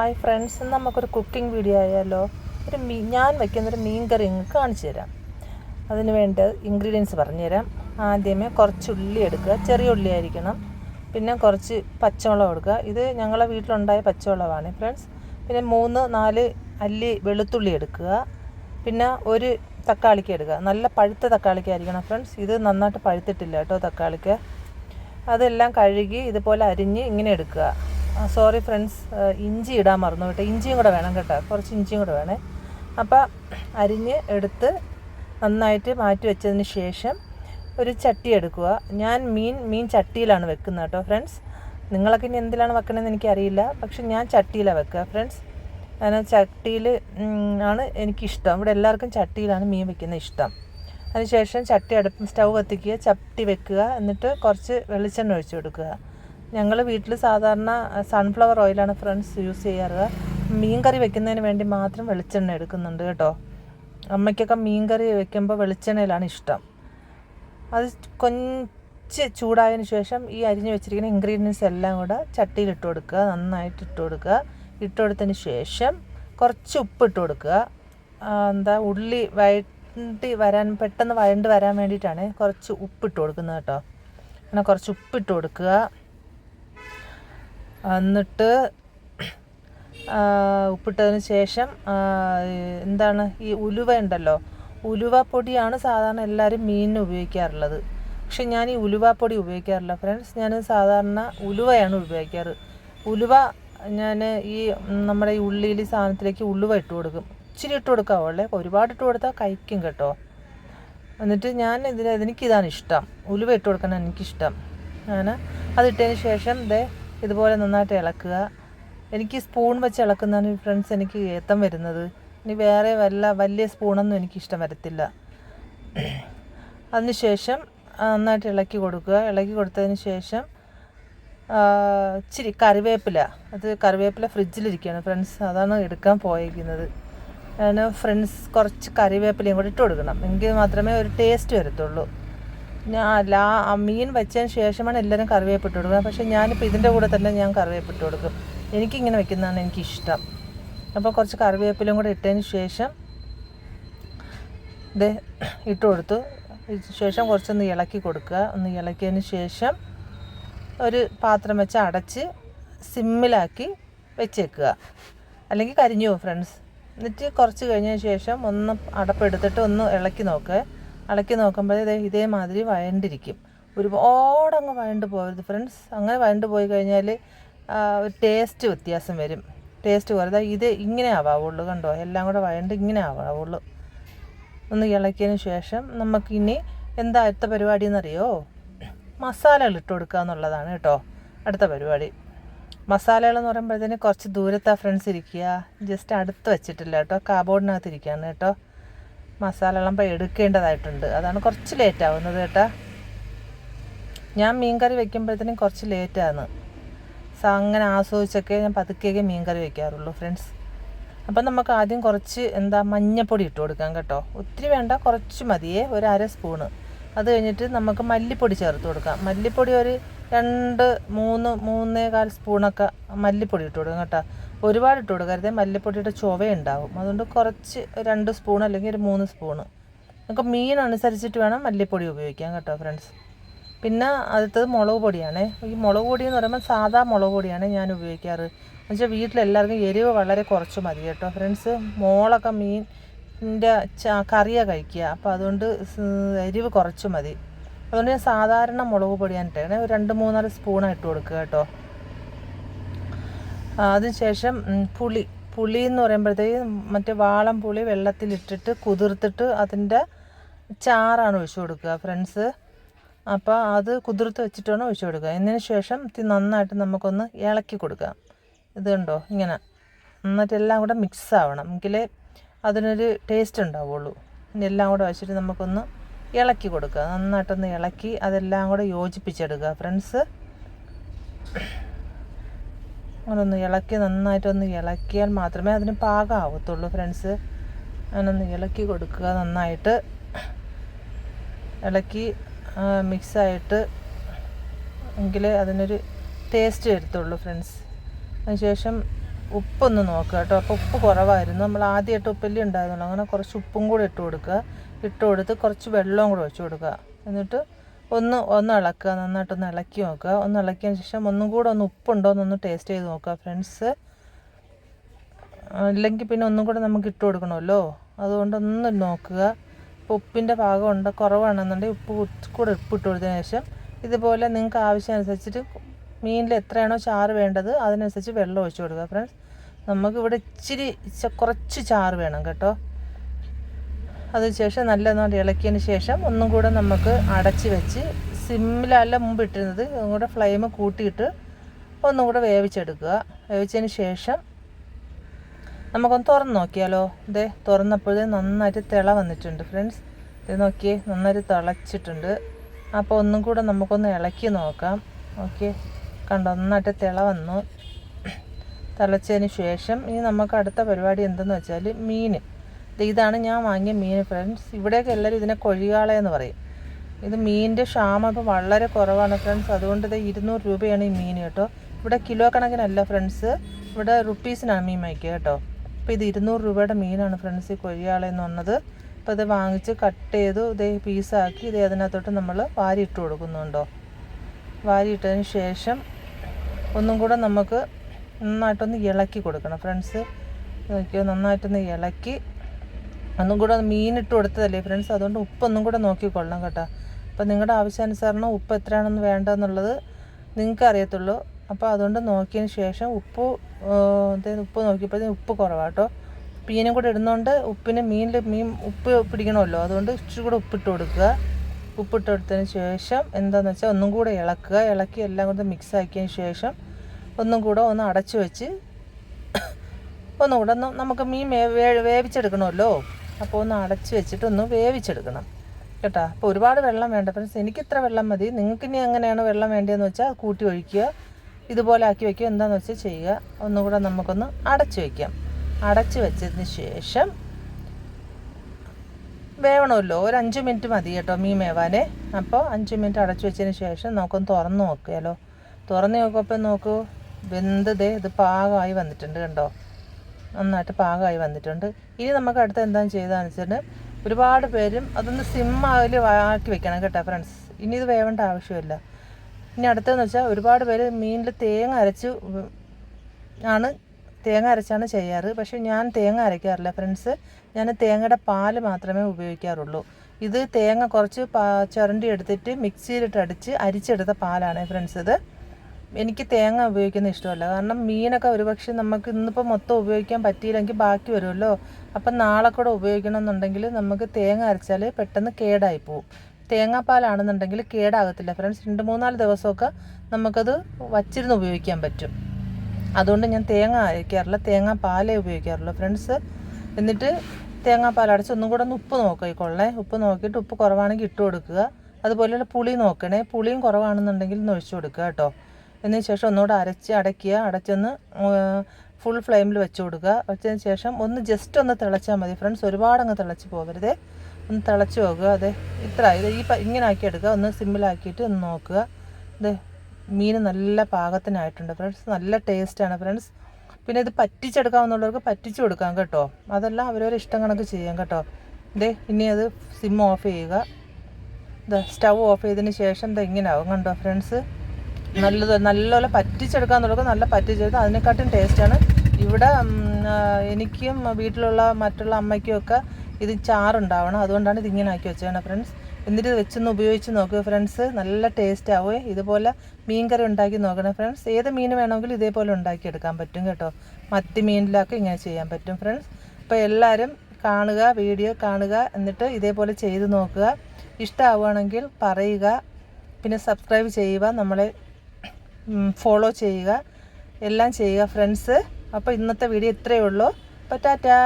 Hi friends നമുക്കൊരു cooking video ആയാലോ? ഒരു മീൻ ഞാൻ വയ്ക്കുന്നൊരു മീൻ കറി നിങ്ങൾക്ക് കാണിച്ചു തരാം. അതിന് വേണ്ട ഇൻഗ്രീഡിയൻസ് പറഞ്ഞുതരാം ആദ്യമേ കുറച്ച് ഉള്ളി എടുക്കുക. ചെറിയ ഉള്ളി ആയിരിക്കണം. പിന്നെ കുറച്ച് പച്ചമുളക് എടുക്കുക ഇത് ഞങ്ങളെ വീട്ടിലുണ്ടായ പച്ചമുളകാണ് ഫ്രണ്ട്സ്. പിന്നെ മൂന്ന് നാല് അല്ലി വെളുത്തുള്ളി എടുക്കുക. പിന്നെ ഒരു തക്കാളിക്ക് എടുക്കുക. നല്ല പഴുത്ത തക്കാളിക്ക് ആയിരിക്കണം ഫ്രണ്ട്സ്. ഇത് നന്നായിട്ട് പഴുത്തിട്ടില്ല കേട്ടോ തക്കാളിക്ക്. അതെല്ലാം കഴുകി ഇതുപോലെ അരിഞ്ഞ് ഇങ്ങനെ എടുക്കുക. സോറി ഫ്രണ്ട്സ് ഇഞ്ചി ഇടാൻ മറന്നു കേട്ടോ ഇഞ്ചിയും കൂടെ വേണം കേട്ടോ കുറച്ച് ഇഞ്ചിയും കൂടെ വേണേ. അപ്പോൾ അരിഞ്ഞ് എടുത്ത് നന്നായിട്ട് മാറ്റി വെച്ചതിന് ശേഷം ഒരു ചട്ടി എടുക്കുക. ഞാൻ മീൻ മീൻ ചട്ടിയിലാണ് വെക്കുന്നത് കേട്ടോ ഫ്രണ്ട്സ് നിങ്ങളൊക്കെ ഇനി എന്തിലാണ് വെക്കണമെന്ന് എനിക്കറിയില്ല പക്ഷെ ഞാൻ ചട്ടിയിലാണ് വെക്കുക ഫ്രണ്ട്സ് അങ്ങനെ ചട്ടിയിൽ ആണ് എനിക്കിഷ്ടം. ഇവിടെ എല്ലാവർക്കും ചട്ടിയിലാണ് മീൻ വെക്കുന്നത് ഇഷ്ടം. അതിനുശേഷം ചട്ടി അടുപ്പ് സ്റ്റൗ കത്തിക്കുക ചട്ടി വെക്കുക എന്നിട്ട് കുറച്ച് വെളിച്ചെണ്ണ ഒഴിച്ചു കൊടുക്കുക. ഞങ്ങൾ വീട്ടിൽ സാധാരണ സൺഫ്ലവർ ഓയിലാണ് ഫ്രണ്ട്സ് യൂസ് ചെയ്യാറ്. മീൻ കറി വെക്കുന്നതിന് വേണ്ടി മാത്രം വെളിച്ചെണ്ണ എടുക്കുന്നുണ്ട് കേട്ടോ. അമ്മയ്ക്കൊക്കെ മീൻ കറി വെക്കുമ്പോൾ വെളിച്ചെണ്ണയിലാണ് ഇഷ്ടം. അത് കൊഞ്ച് ചൂടായതിന് ശേഷം ഈ അരിഞ്ഞു വെച്ചിരിക്കുന്ന ഇൻഗ്രീഡിയൻസ് എല്ലാം കൂടെ ചട്ടിയിൽ ഇട്ട് കൊടുക്കുക. നന്നായിട്ട് ഇട്ട് കൊടുക്കുക. ഇട്ട് കൊടുത്തതിന് ശേഷം കുറച്ച് ഉപ്പ് ഇട്ട് കൊടുക്കുക. എന്താ ഉള്ളി വഴണ്ടി വരാൻ പെട്ടെന്ന് വഴണ്ട് വരാൻ വേണ്ടിയിട്ടാണ് കുറച്ച് ഉപ്പിട്ട് കൊടുക്കുന്നത് കേട്ടോ. അങ്ങനെ കുറച്ച് ഉപ്പിട്ട് കൊടുക്കുക. എന്നിട്ട് ഉപ്പിട്ടതിന് ശേഷം എന്താണ് ഈ ഉലുവ ഉണ്ടല്ലോ ഉലുവ പൊടിയാണ് സാധാരണ എല്ലാവരും മീനിന് ഉപയോഗിക്കാറുള്ളത്. പക്ഷെ ഞാൻ ഈ ഉലുവപ്പൊടി ഉപയോഗിക്കാറില്ല ഫ്രണ്ട്സ് ഞാൻ സാധാരണ ഉലുവയാണ് ഉപയോഗിക്കാറ്. ഉലുവ ഞാൻ ഈ നമ്മുടെ ഈ ഉള്ളിയിൽ സാധനത്തിലേക്ക് ഉലുവ ഇട്ട് കൊടുക്കും. ഇച്ചിരി ഇട്ട് കൊടുക്കാവുള്ളേ ഒരുപാട് ഇട്ട് കൊടുത്താൽ കഴിക്കും കേട്ടോ. എന്നിട്ട് ഞാൻ ഇതിന് എനിക്കിതാണ് ഇഷ്ടം. ഉലുവ ഇട്ട് കൊടുക്കണം എനിക്കിഷ്ടം. ഞാൻ അതിട്ടതിന് ശേഷം ദേ ഇതുപോലെ നന്നായിട്ട് ഇളക്കുക. എനിക്ക് സ്പൂൺ വെച്ച് ഇളക്കുന്നതാണ് ഫ്രണ്ട്സ് എനിക്ക് ഏത്തം വരുന്നത്. ഇനി വേറെ വല്ല വലിയ സ്പൂണൊന്നും എനിക്കിഷ്ടം വരത്തില്ല. അതിനുശേഷം നന്നായിട്ട് ഇളക്കി കൊടുക്കുക. ഇളക്കി കൊടുത്തതിന് ശേഷം ഇച്ചിരി കറിവേപ്പില. അത് കറിവേപ്പില ഫ്രിഡ്ജിലിരിക്കുകയാണ് ഫ്രണ്ട്സ് അതാണ് എടുക്കാൻ പോയിരിക്കുന്നത് ഞാൻ ഫ്രണ്ട്സ് കുറച്ച് കറിവേപ്പിലയും കൂടി ഇട്ട് കൊടുക്കണം. എങ്കിൽ മാത്രമേ ഒരു ടേസ്റ്റ് വരത്തുള്ളൂ. ലാ മീൻ വെച്ചതിന് ശേഷമാണ് എല്ലാവരും കറിവേപ്പിട്ട് കൊടുക്കുക പക്ഷേ ഞാനിപ്പോൾ ഇതിന്റെ കൂടെ തന്നെ ഞാൻ കറിവേപ്പിട്ട് കൊടുക്കും. എനിക്കിങ്ങനെ വെക്കുന്നതാണ് എനിക്കിഷ്ടം. അപ്പോൾ കുറച്ച് കറിവേപ്പിലും കൂടെ ഇട്ടതിന് ശേഷം ഇത് ഇട്ട് കൊടുത്തു. ശേഷം കുറച്ചൊന്ന് ഇളക്കി കൊടുക്കുക. ഒന്ന് ഇളക്കിയതിന് ശേഷം ഒരു പാത്രം വെച്ച് അടച്ച് സിമ്മിലാക്കി വെച്ചേക്കുക. അല്ലെങ്കിൽ കരിഞ്ഞു പോകും ഫ്രണ്ട്സ് എന്നിട്ട് കുറച്ച് കഴിഞ്ഞതിന് ശേഷം ഒന്ന് അടപ്പെടുത്തിട്ട് ഒന്ന് ഇളക്കി നോക്കുക ഇളക്കി നോക്കുമ്പോൾ ഇതേ ഇതേമാതിരി വയണ്ടിരിക്കും. ഒരുപാട് അങ്ങ് വഴണ്ട് പോകരുത് ഫ്രണ്ട്സ് അങ്ങനെ വഴണ്ട് പോയി കഴിഞ്ഞാൽ ടേസ്റ്റ് വ്യത്യാസം വരും. ടേസ്റ്റ് കുറേ ഇത് ഇങ്ങനെ ആവാവുള്ളൂ കണ്ടോ? എല്ലാം കൂടെ വഴണ്ട് ഇങ്ങനെ ആവാവുള്ളൂ. ഒന്ന് ഇളക്കിയതിന് ശേഷം നമുക്കിനി എന്താ അടുത്ത പരിപാടി എന്നറിയോ? മസാലകൾ ഇട്ട് കൊടുക്കുക എന്നുള്ളതാണ് കേട്ടോ അടുത്ത പരിപാടി. മസാലകൾ എന്ന് പറയുമ്പോഴത്തേന് കുറച്ച് ദൂരത്താണ് ഫ്രണ്ട്സ് ഇരിക്കുക. ജസ്റ്റ് അടുത്ത് വെച്ചിട്ടില്ല കേട്ടോ. കാബോർഡിനകത്ത് ഇരിക്കുകയാണ് കേട്ടോ. മസാലകളപ്പോൾ എടുക്കേണ്ടതായിട്ടുണ്ട്. അതാണ് കുറച്ച് ലേറ്റ് ആവുന്നത് കേട്ടാ. ഞാൻ മീൻകറി വെക്കുമ്പോഴത്തേനും കുറച്ച് ലേറ്റാണ് സോ അങ്ങനെ ആസ്വദിച്ചൊക്കെ ഞാൻ പതുക്കെയൊക്കെ മീൻകറി വെക്കാറുള്ളൂ ഫ്രണ്ട്സ് അപ്പം നമുക്ക് ആദ്യം കുറച്ച് എന്താ മഞ്ഞപ്പൊടി ഇട്ട് കൊടുക്കാം കേട്ടോ. ഒത്തിരി വേണ്ട കുറച്ച് മതിയേ ഒരു അര സ്പൂണ് അത് കഴിഞ്ഞിട്ട് നമുക്ക് മല്ലിപ്പൊടി ചേർത്ത് കൊടുക്കാം. മല്ലിപ്പൊടി ഒരു രണ്ട് മൂന്ന് മൂന്നേകാൽ സ്പൂണൊക്കെ മല്ലിപ്പൊടി ഇട്ട് കൊടുക്കാം കേട്ടോ. ഒരുപാട് ഇട്ട് കൊടുക്കരുത് മല്ലിപ്പൊടിയുടെ ചുവയുണ്ടാവും. അതുകൊണ്ട് കുറച്ച് രണ്ട് സ്പൂൺ അല്ലെങ്കിൽ ഒരു മൂന്ന് സ്പൂണ് നമുക്ക് മീൻ അനുസരിച്ചിട്ട് വേണം മല്ലിപ്പൊടി ഉപയോഗിക്കാൻ കേട്ടോ ഫ്രണ്ട്സ്. പിന്നെ അടുത്തത് മുളക് പൊടിയാണ്. ഈ മുളക് പൊടി എന്ന് പറയുമ്പോൾ സാധാ മുളക് പൊടിയാണ് ഞാൻ ഉപയോഗിക്കാറ്. എന്നുവെച്ചാൽ വീട്ടിലെല്ലാവർക്കും എരിവ് വളരെ കുറച്ച് മതി കേട്ടോ ഫ്രണ്ട്സ്. മോളൊക്കെ മീനിന്റെ കറിയാണ് കഴിക്കുക. അപ്പോൾ അതുകൊണ്ട് എരിവ് കുറച്ച് മതി. അതുകൊണ്ട് ഞാൻ സാധാരണ മുളക് പൊടിയാണ് ഇട്ടേക്കണേ. ഒരു രണ്ട് മൂന്നാൽ സ്പൂണാണ് ഇട്ട് കൊടുക്കുക കേട്ടോ. അതിനുശേഷം പുളി പുളി. എന്ന് പറയുമ്പോഴത്തേക്ക് മറ്റേ വാളം പുളി വെള്ളത്തിലിട്ടിട്ട് കുതിർത്തിട്ട് അതിന്റെ ചാറാണ് ഒഴിച്ചു കൊടുക്കുക ഫ്രണ്ട്സ്. അപ്പോൾ അത് കുതിർത്ത് വെച്ചിട്ടാണ് ഒഴിച്ചു കൊടുക്കുക. ഇതിന് ശേഷം ഇത് നന്നായിട്ട് നമുക്കൊന്ന് ഇളക്കി കൊടുക്കാം. ഇത് കണ്ടോ? ഇങ്ങനെ. എന്നിട്ട് എല്ലാം കൂടെ മിക്സ് ആവണം. എങ്കിലേ അതിനൊരു ടേസ്റ്റ് ഉണ്ടാവുള്ളൂ. എല്ലാം കൂടെ വെച്ചിട്ട് നമുക്കൊന്ന് ഇളക്കി കൊടുക്കുക. നന്നായിട്ടൊന്ന് ഇളക്കി അതെല്ലാം കൂടെ യോജിപ്പിച്ചെടുക്കുക ഫ്രണ്ട്സ്. അങ്ങനൊന്ന് ഇളക്കി നന്നായിട്ടൊന്ന് ഇളക്കിയാൽ മാത്രമേ അതിന് പാകമാവത്തുള്ളൂ ഫ്രണ്ട്സ് അങ്ങനൊന്ന് ഇളക്കി കൊടുക്കുക നന്നായിട്ട് ഇളക്കി മിക്സായിട്ട് എങ്കിലേ അതിനൊരു ടേസ്റ്റ് വരത്തുള്ളൂ ഫ്രണ്ട്സ് അതിനുശേഷം ഉപ്പൊന്ന് നോക്കുക കേട്ടോ. അപ്പോൾ ഉപ്പ് കുറവായിരുന്നു. നമ്മൾ ആദ്യമായിട്ട് ഉപ്പല്ലേ ഉണ്ടായിരുന്നുള്ളൂ അങ്ങനെ കുറച്ച് ഉപ്പും കൂടി ഇട്ട് കൊടുക്കുക. ഇട്ട് കൊടുത്ത് കുറച്ച് വെള്ളവും കൂടെ ഒഴിച്ച് കൊടുക്കുക. എന്നിട്ട് ഒന്ന് ഒന്ന് ഇളക്കുക നന്നായിട്ടൊന്ന് ഇളക്കി നോക്കുക. ഒന്ന് ഇളക്കിയതിന് ശേഷം ഒന്നും കൂടെ ഒന്ന് ഉപ്പുണ്ടോ എന്നൊന്ന് ടേസ്റ്റ് ചെയ്ത് നോക്കുക ഫ്രണ്ട്സ് ഇല്ലെങ്കിൽ പിന്നെ ഒന്നും കൂടെ നമുക്ക് ഇട്ട് കൊടുക്കണമല്ലോ. അതുകൊണ്ട് ഒന്ന് നോക്കുക. ഇപ്പോൾ ഉപ്പിന്റെ ഉണ്ട് കുറവാണെന്നുണ്ടെങ്കിൽ ഉപ്പ് കൂടെ ഉപ്പ് ഇട്ട് കൊടുത്തതിന് ശേഷം ഇതുപോലെ നിങ്ങൾക്ക് ആവശ്യമനുസരിച്ചിട്ട് മീനിൽ എത്രയാണോ ചാറ് വേണ്ടത് അതിനനുസരിച്ച് വെള്ളം ഒഴിച്ചു കൊടുക്കുക ഫ്രണ്ട്സ് നമുക്കിവിടെ ഇച്ചിരി കുറച്ച് ചാറ് വേണം കേട്ടോ. അതിനുശേഷം നല്ലതുപോലെ ഇളക്കിയതിന് ശേഷം ഒന്നും കൂടെ നമുക്ക് അടച്ച് വെച്ച് സിമ്മിലല്ല മുമ്പ് ഇട്ടിരുന്നത്. കൂടെ ഫ്ലെയിം കൂട്ടിയിട്ട് ഒന്നും കൂടെ വേവിച്ചെടുക്കുക. വേവിച്ചതിന് ശേഷം നമുക്കൊന്ന് തുറന്ന് നോക്കിയാലോ? ഇതേ തുറന്നപ്പോഴേ നന്നായിട്ട് തിള വന്നിട്ടുണ്ട് ഫ്രണ്ട്സ്. ഇത് നോക്കിയേ നന്നായിട്ട് തിളച്ചിട്ടുണ്ട്. അപ്പോൾ ഒന്നും കൂടെ നമുക്കൊന്ന് ഇളക്കി നോക്കാം. ഓക്കെ കണ്ടോ നന്നായിട്ട് തിള വന്നു. തിളച്ചതിന് ശേഷം ഇനി നമുക്ക് അടുത്ത പരിപാടി എന്തെന്ന് വെച്ചാൽ മീൻ. ഇതാണ് ഞാൻ വാങ്ങിയ മീൻ ഫ്രണ്ട്സ് ഇവിടെയൊക്കെ എല്ലാവരും ഇതിനെ കൊഴികാള എന്ന് പറയും. ഇത് മീനിന്റെ ക്ഷാമം ഇപ്പോൾ വളരെ കുറവാണ് ഫ്രണ്ട്സ് അതുകൊണ്ട് ഇത് ഇരുന്നൂറ് രൂപയാണ് ഈ മീൻ കേട്ടോ. ഇവിടെ കിലോ കണക്കിനല്ല ഫ്രണ്ട്സ് ഇവിടെ റുപ്പീസിനാണ് മീൻ വാങ്ങിക്കുക കേട്ടോ. അപ്പോൾ ഇത് ഇരുന്നൂറ് രൂപയുടെ മീനാണ് ഫ്രണ്ട്സ് ഈ കൊഴിയാളെ എന്ന് പറഞ്ഞത്. അപ്പോൾ ഇത് വാങ്ങിച്ച് കട്ട് ചെയ്തു ഇതേ പീസാക്കി ഇതേ അതിനകത്തോട്ട് നമ്മൾ വാരി ഇട്ട് കൊടുക്കുന്നുണ്ടോ? വാരി ഇട്ടതിന് ശേഷം ഒന്നും കൂടെ നമുക്ക് നന്നായിട്ടൊന്ന് ഇളക്കി കൊടുക്കണം ഫ്രണ്ട്സ് നോക്കിയോ നന്നായിട്ടൊന്ന് ഇളക്കി ഒന്നും കൂടെ മീൻ ഇട്ട് കൊടുത്തതല്ലേ ഫ്രണ്ട്സ് അതുകൊണ്ട് ഉപ്പൊന്നും കൂടെ നോക്കിക്കൊള്ളണം കേട്ടോ. അപ്പോൾ നിങ്ങളുടെ ആവശ്യാനുസരണം ഉപ്പ് എത്രയാണെന്ന് വേണ്ടതെന്നുള്ളത് നിങ്ങൾക്ക് അറിയത്തുള്ളൂ. അപ്പോൾ അതുകൊണ്ട് നോക്കിയതിന് ശേഷം ഉപ്പ് ഉപ്പ് നോക്കിയപ്പോഴത്തേന് ഉപ്പ് കുറവാട്ടോ മീനും കൂടെ ഇടുന്നതുകൊണ്ട് ഉപ്പിന് മീനിൽ മീൻ ഉപ്പ് പിടിക്കണമല്ലോ. അതുകൊണ്ട് ഇച്ചിരി കൂടെ ഉപ്പിട്ട് കൊടുക്കുക. ഉപ്പിട്ട് കൊടുത്തതിന് ശേഷം എന്താണെന്ന് വെച്ചാൽ ഒന്നും കൂടെ ഇളക്കുക. ഇളക്കി എല്ലാം കൂടെ മിക്സ് ആക്കിയതിന് ശേഷം ഒന്നും കൂടെ ഒന്ന് അടച്ചു വെച്ച് ഒന്നുകൂടെ ഒന്ന് നമുക്ക് മീൻ വേവിച്ചെടുക്കണമല്ലോ. അപ്പോൾ ഒന്ന് അടച്ച് വെച്ചിട്ട് ഒന്ന് വേവിച്ചെടുക്കണം. കേട്ടോ? അപ്പോൾ ഒരുപാട് വെള്ളം വേണ്ട. ഫ്രണ്ട്സ് എനിക്ക് ഇത്ര വെള്ളം മതി. നിങ്ങൾക്ക് ഇനി എങ്ങനെയാണ് വെള്ളം വേണ്ടതെന്ന് വെച്ചാൽ കൂട്ടി ഒഴിക്കുക. ഇതുപോലെ ആക്കി വയ്ക്കുക എന്താണെന്ന് വെച്ചാൽ ചെയ്യുക. ഒന്നുകൂടെ നമുക്കൊന്ന് അടച്ച് വയ്ക്കാം അടച്ച് വെച്ചതിന് ശേഷം വേവണമല്ലോ. ഒരു അഞ്ച് മിനിറ്റ് മതി കേട്ടോ മീൻ വേവാനേ അപ്പോൾ അഞ്ച് മിനിറ്റ് അടച്ചു വെച്ചതിന് ശേഷം നമുക്കൊന്ന് തുറന്ന് നോക്കിയാലോ. തുറന്ന് നോക്കുമ്പോൾ നോക്കൂ. വെന്തതേ ഇത് പാകമായി വന്നിട്ടുണ്ട് കണ്ടോ? നന്നായിട്ട് പാകമായി വന്നിട്ടുണ്ട്. ഇനി നമുക്ക് അടുത്ത എന്താണെന്ന് ചെയ്തതെന്ന് വെച്ചിട്ട് ഒരുപാട് പേരും അതൊന്ന് സിമ്മാവിൽ ആക്കി വെക്കണം കേട്ടോ ഫ്രണ്ട്സ് ഇനി ഇത് വേവേണ്ട ആവശ്യമില്ല. ഇനി അടുത്തതെന്ന് വെച്ചാൽ ഒരുപാട് പേര് മീനിൽ തേങ്ങ അരച്ച് ആണ് തേങ്ങ അരച്ചാണ് ചെയ്യാറ്. പക്ഷെ ഞാൻ തേങ്ങ അരയ്ക്കാറില്ല ഫ്രണ്ട്സ് ഞാൻ തേങ്ങയുടെ പാൽ മാത്രമേ ഉപയോഗിക്കാറുള്ളൂ. ഇത് തേങ്ങ കുറച്ച് ചുരണ്ടി എടുത്തിട്ട് മിക്സിയിലിട്ട് അടിച്ച് അരിച്ചെടുത്ത പാലാണ് ഫ്രണ്ട്സ് ഇത്. എനിക്ക് തേങ്ങ ഉപയോഗിക്കുന്ന ഇഷ്ടമല്ല. കാരണം മീനൊക്കെ ഒരുപക്ഷെ നമുക്ക് ഇന്നിപ്പോൾ മൊത്തം ഉപയോഗിക്കാൻ പറ്റിയില്ലെങ്കിൽ ബാക്കി വരുമല്ലോ. അപ്പം നാളെ കൂടെ ഉപയോഗിക്കണമെന്നുണ്ടെങ്കിൽ നമുക്ക് തേങ്ങ അരച്ചാൽ പെട്ടെന്ന് കേടായി പോവും തേങ്ങാപ്പാലാണെന്നുണ്ടെങ്കിൽ കേടാകത്തില്ല. ഫ്രണ്ട്സ് രണ്ട് മൂന്നാൽ ദിവസമൊക്കെ നമുക്കത് വച്ചിരുന്ന് ഉപയോഗിക്കാൻ പറ്റും. അതുകൊണ്ട് ഞാൻ തേങ്ങ അരയ്ക്കാറില്ല തേങ്ങാപ്പാലേ ഉപയോഗിക്കാറുള്ളൂ. ഫ്രണ്ട്സ് എന്നിട്ട് തേങ്ങാപ്പാൽ അടച്ച് ഒന്നും കൂടെ ഒന്ന് ഉപ്പ് നോക്കുക ഈ ഉപ്പ് നോക്കിയിട്ട് ഉപ്പ് കുറവാണെങ്കിൽ ഇട്ട് കൊടുക്കുക. അതുപോലെ പുളി നോക്കണേ. പുളിയും കുറവാണെന്നുണ്ടെങ്കിൽ ഒന്ന് ഒഴിച്ചു കൊടുക്കുക കേട്ടോ. എന്നതിന് ശേഷം ഒന്നുകൂടെ അരച്ച് അടയ്ക്കുക. അടച്ചൊന്ന് ഫുൾ ഫ്ലെയിമിൽ വെച്ച് കൊടുക്കുക. വെച്ചതിന് ശേഷം ഒന്ന് ജസ്റ്റ് ഒന്ന് തിളച്ചാൽ മതി ഫ്രണ്ട്സ് ഒരുപാട് അങ്ങ് തിളച്ച് പോകരുതേ. ഒന്ന് തിളച്ച് പോകുക അതെ ഇത്ര. ഇത് ഈ ഇങ്ങനെ ആക്കി എടുക്കുക. ഒന്ന് സിമ്മിലാക്കിയിട്ട് ഒന്ന് നോക്കുക. അതെ മീൻ നല്ല പാകത്തിനായിട്ടുണ്ട് ഫ്രണ്ട്സ് നല്ല ടേസ്റ്റാണ് ഫ്രണ്ട്സ് പിന്നെ ഇത് പറ്റിച്ചെടുക്കാവുന്നവർക്ക് പറ്റിച്ചു കൊടുക്കാം കേട്ടോ. അതെല്ലാം അവരവരെ ഇഷ്ടം കണക്ക് ചെയ്യാം കേട്ടോ. ദേ ഇനി അത് സിം ഓഫ് ചെയ്യുക. ഇത് സ്റ്റൗ ഓഫ് ചെയ്തതിന് ശേഷം ഇത് ഇങ്ങനെ ആവും കണ്ടോ ഫ്രണ്ട്സ് നല്ലത് നല്ലപോലെ പറ്റിച്ചെടുക്കാന്നുള്ളത് നല്ല പറ്റിച്ചെടുത്ത് അതിനെക്കാട്ടും ടേസ്റ്റാണ്. ഇവിടെ എനിക്കും വീട്ടിലുള്ള മറ്റുള്ള അമ്മയ്ക്കും ഒക്കെ ഇത് ചാറുണ്ടാവണം. അതുകൊണ്ടാണ് ഇതിങ്ങനെ ആക്കി വെച്ചതാണ് ഫ്രണ്ട്സ്. എന്നിട്ട് വെച്ചൊന്ന് ഉപയോഗിച്ച് നോക്കുക ഫ്രണ്ട്സ്. നല്ല ടേസ്റ്റ്. ആവുമേ ഇതുപോലെ മീൻകറി ഉണ്ടാക്കി നോക്കണം ഫ്രണ്ട്സ്. ഏത് മീൻ വേണമെങ്കിലും ഇതേപോലെ ഉണ്ടാക്കിയെടുക്കാൻ പറ്റും കേട്ടോ. മത്തി മീനിലൊക്കെ ഇങ്ങനെ ചെയ്യാൻ പറ്റും ഫ്രണ്ട്സ്. അപ്പോൾ എല്ലാവരും കാണുക വീഡിയോ കാണുക എന്നിട്ട് ഇതേപോലെ ചെയ്ത് നോക്കുക. ഇഷ്ടമാവുകയാണെങ്കിൽ പറയുക. പിന്നെ സബ്സ്ക്രൈബ് ചെയ്യുക. നമ്മളെ ഫോളോ ചെയ്യുക. എല്ലാം ചെയ്യുക ഫ്രണ്ട്സ് അപ്പോൾ ഇന്നത്തെ വീഡിയോ ഇത്രയേ ഉള്ളൂ. അപ്പോൾ ടാറ്റാ.